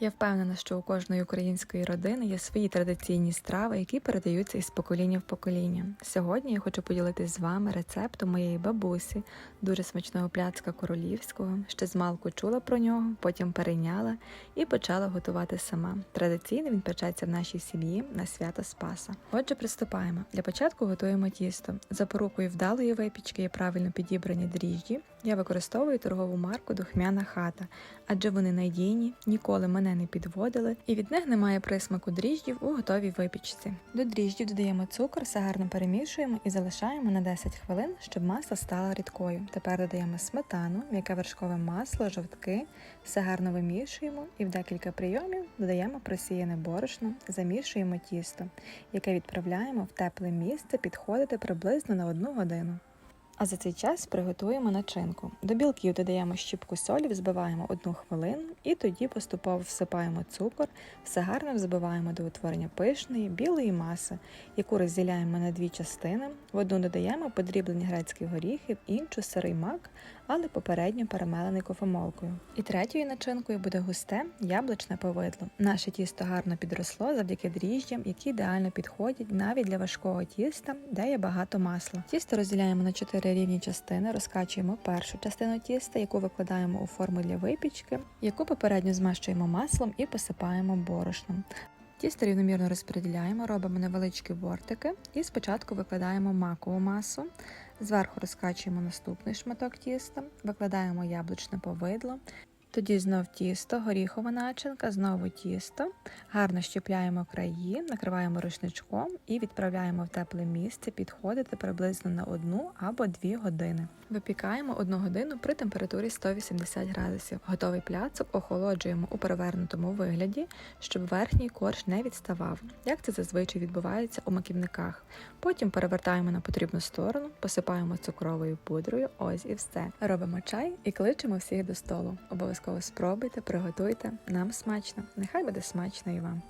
Я впевнена, що у кожної української родини є свої традиційні страви, які передаються із покоління в покоління. Сьогодні я хочу поділитися з вами рецептом моєї бабусі, дуже смачного пляцка королівського. Ще з малку чула про нього, потім перейняла і почала готувати сама. Традиційно він печеться в нашій сім'ї на свято Спаса. Отже, приступаємо. Для початку готуємо тісто. За порукою вдалої випічки є правильно підібрані дріжджі. Я використовую торгову марку Духмяна хата, адже вони надійні, ніколи мене не підводили, і від них немає присмаку дріждів у готовій випічці. До дріждів додаємо цукор, все гарно перемішуємо і залишаємо на 10 хвилин, щоб маса стала рідкою. Тепер додаємо сметану, м'яке вершкове масло, жовтки, все гарно вимішуємо і в декілька прийомів додаємо просіяне борошно, замішуємо тісто, яке відправляємо в тепле місце підходити приблизно на одну годину. А за цей час приготуємо начинку. До білків додаємо щіпку солі, взбиваємо одну хвилину і тоді поступово всипаємо цукор, все гарно взбиваємо до утворення пишної, білої маси, яку розділяємо на дві частини. В одну додаємо подріблені грецькі горіхи, іншу сирий мак, але попередньо перемелений кофемолкою. І третьою начинкою буде густе яблучне повидло. Наше тісто гарно підросло завдяки дріжджам, які ідеально підходять навіть для важкого тіста, де є багато масла. Тісто розділяємо на 4 рівні частини, розкачуємо першу частину тіста, яку викладаємо у форму для випічки, яку попередньо змащуємо маслом і посипаємо борошном. Тісто рівномірно розподіляємо, робимо невеличкі бортики і спочатку викладаємо макову масу. Зверху розкачуємо наступний шматок тіста, викладаємо яблучне повидло. Тоді знов тісто, горіхова начинка, знову тісто. Гарно щепляємо краї, накриваємо рушничком і відправляємо в тепле місце підходити приблизно на одну або дві години. Випікаємо одну годину при температурі 180 градусів. Готовий пляцок охолоджуємо у перевернутому вигляді, щоб верхній корж не відставав, як це зазвичай відбувається у маківниках. Потім перевертаємо на потрібну сторону, посипаємо цукровою пудрою. Ось і все. Робимо чай і кличемо всіх до столу. Обов'язково спробуйте, приготуйте. Нам смачно. Нехай буде смачно і вам.